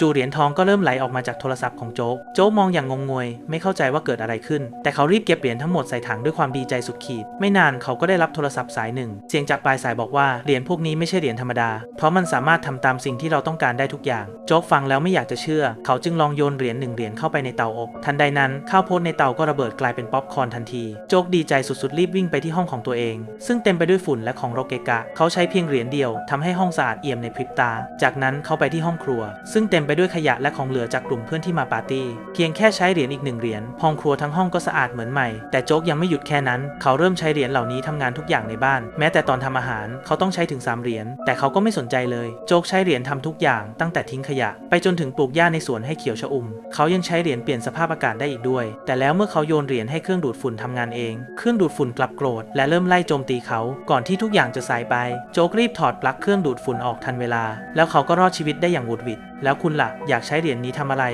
จู่ๆเหรียญทองก็เริ่มไหลออกมาจากโทรศัพท์ของโจ๊ก โจ๊กมองอย่างงงงวย ไม่เข้าใจว่าเกิดอะไรขึ้น แต่เขารีบเก็บเหรียญทั้งหมดใส่ถังด้วยความดีใจสุดขีด ไม่นานเขาก็ได้รับโทรศัพท์สายหนึ่ง เสียงจากปลายสายบอกว่าเหรียญพวกนี้ไม่ใช่เหรียญธรรมดา เพราะมันสามารถทำตามสิ่งที่เราต้องการได้ทุกอย่าง โจ๊กฟังแล้วไม่อยากจะเชื่อ เขาจึงลองโยนเหรียญหนึ่งเหรียญเข้าไปในเตาอบ ทันใดนั้นข้าวโพดในเตาก็ระเบิดกลายเป็นป๊อปคอร์นทันที โจ๊กดีใจสุดๆรีบวิ่งไปที่ห้องของตัวเอง ซึ่งเต็มไปด้วยฝุ่นและของโรเกกะ เขาใช้เพียงเหรียญเดียวทำให้ห้องสะอาดเอี่ยมในพริบตา จากนั้นเขาไปที่ห้องครัว ซึ่งเต็มไปด้วยขยะและของเหลือจากกลุ่มเพื่อนที่มาปาร์ตี้ เพียงแค่ใช้เหรียญอีกหนึ่งเหรียญห้องครัวทั้งห้องก็สะอาดเหมือนใหม่ แต่โจ๊กยังไม่หยุดแค่นั้น เขาเริ่มใช้เหรียญเหล่านี้ทำงานทุกอย่างในบ้าน แม้แต่ตอนทำอาหารเขาต้องใช้ถึง 3 เหรียญ แต่เขาก็ไม่สนใจเลย โจ๊กใช้เหรียญทำทุกอย่าง ตั้งแต่ทิ้งขยะ ไปจนถึงปลูกหญ้าในสวนให้เขียวชอุ่ม เขายังใช้เหรียญเปลี่ยนสภาพอากาศได้อีกด้วย แต่แล้วเมื่อเขาโยนเหรียญให้เครื่องดูดฝุ่นทำงานเอง เครื่องดูดฝุ่นกลับโกรธและเริ่มไล่โจมตีเขา ก่อนที่ทุกอย่างจะสายไป โจ๊กรีบถอดปลั๊กเครื่องดูดฝุ่นออกทันเวลา แล้วเขาก็รอดชีวิตได้อย่างหวุดหวิดแล้วคุณุณล่ะอยากใช้เหรียญนี้ทำอะไร